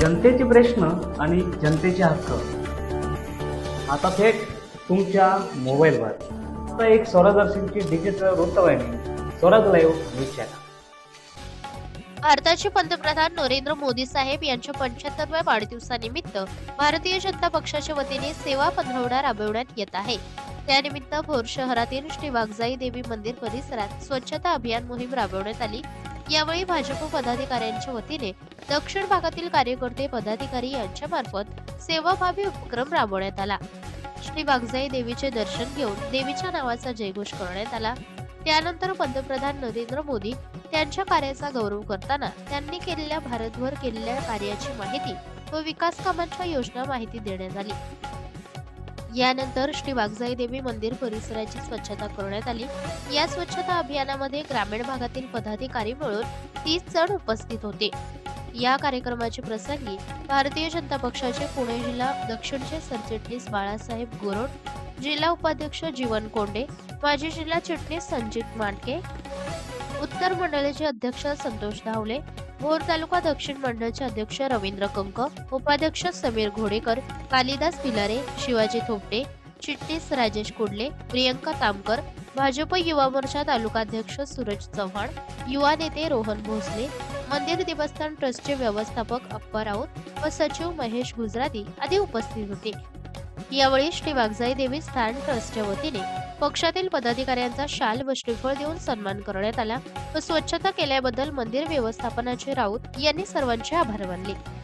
जनतेचे प्रश्न आणि जनतेचे हक्क. आता थेट तुमच्या मोबाईलवर. आता एक स्वरादर्शनची डिजिटल वृत्तवाहिनी स्वराज लाईव्ह न्यूज चॅनल भारताचे पंतप्रधान नरेंद्र मोदी साहेब यांच्या पंच्याहत्तरव्या वाढदिवसानिमित्त भारतीय जनता पक्षाच्या वतीने सेवा पंधरवडा राबवण्यात येत आहे. त्यानिमित्त भोर शहरातील श्री वाघजाई देवी मंदिर परिसरात स्वच्छता अभियान मोहीम राबवण्यात आली. यावेळी भाजप पदाधिकाऱ्यांच्या वतीने दक्षिण भागातील कार्यकर्ते पदाधिकारी यांच्या मार्फत सेवाभावी उपक्रम राबवण्यात आला. श्री वाघजाई देवीचे दर्शन घेऊन देवीच्या नावाचा जयघोष करण्यात आला. त्यानंतर पंतप्रधान नरेंद्र मोदी त्यांच्या कार्याचा गौरव करताना त्यांनी केलेल्या भारतभर केलेल्या कार्याची माहिती व विकास कामांच्या योजना माहिती देण्यात आली. यानंतर श्री वाघजाई देवी मंदिर परिसराची स्वच्छता करण्यात आली. या स्वच्छता अभियानामध्ये ग्रामीण भागातील पदाधिकारी मिळून तीस जण उपस्थित होते. या कार्यक्रमाचे प्रसंगी भारतीय जनता पक्षाचे पुणे जिल्हा दक्षिणचे सरचिटणीस बाळासाहेब गोरोड जिल्हा उपाध्यक्ष जीवन कोंडे माजी जिल्हा चिटणीस संजित मांडके उत्तर मंडळाचे अध्यक्ष संतोष धावले भोर तालुका दक्षिण मंडळचे अध्यक्ष रवींद्र कंक उपाध्यक्ष समीर घोडेकर कालिदास भिलारे शिवाजी थोपटे चिटणीस राजेश कुडले प्रियंका तामकर भाजप युवा मोर्चा तालुकाध्यक्ष सूरज चव्हाण युवा नेते रोहन भोसले मंदिर देवस्थान ट्रस्टचे व्यवस्थापक अप्पा राऊत व सचिव महेश गुजराती आदी उपस्थित होते. यावेळी श्री वाघजाई देवी स्थान ट्रस्टच्या वतीने पक्षातील पदाधिकाऱ्यांचा शाल व श्रीफळ देऊन सन्मान करण्यात आला व स्वच्छता केल्याबद्दल मंदिर व्यवस्थापनाचे राऊत यांनी सर्वांचे आभार मानले.